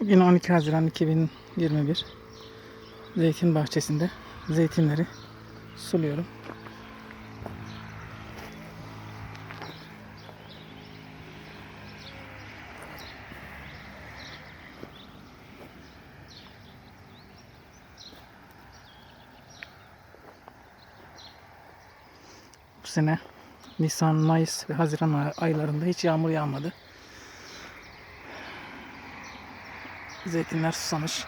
Bugün 12 Haziran 2021. Zeytin bahçesinde zeytinleri suluyorum. Bu sene Nisan, Mayıs ve Haziran ay- aylarında hiç yağmur yağmadı. Zeytinler susamış.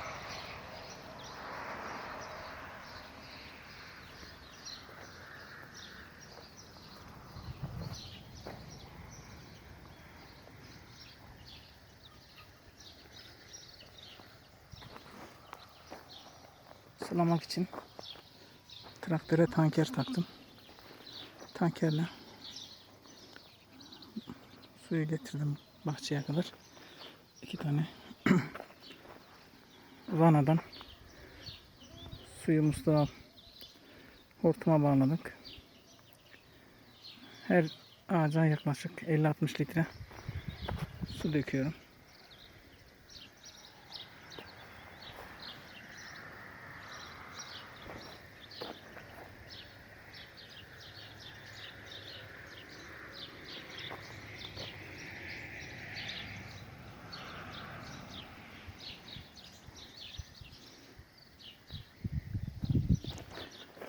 Sulamak için traktöre tanker taktım. Tankerle suyu getirdim bahçeye kadar. İki tane vanadan suyu musluğa hortuma bağladık. Her ağaca yaklaşık 50-60 litre su döküyorum.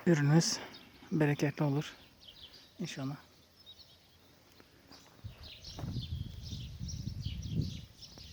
Ürünümüz bereketli olur. İnşallah.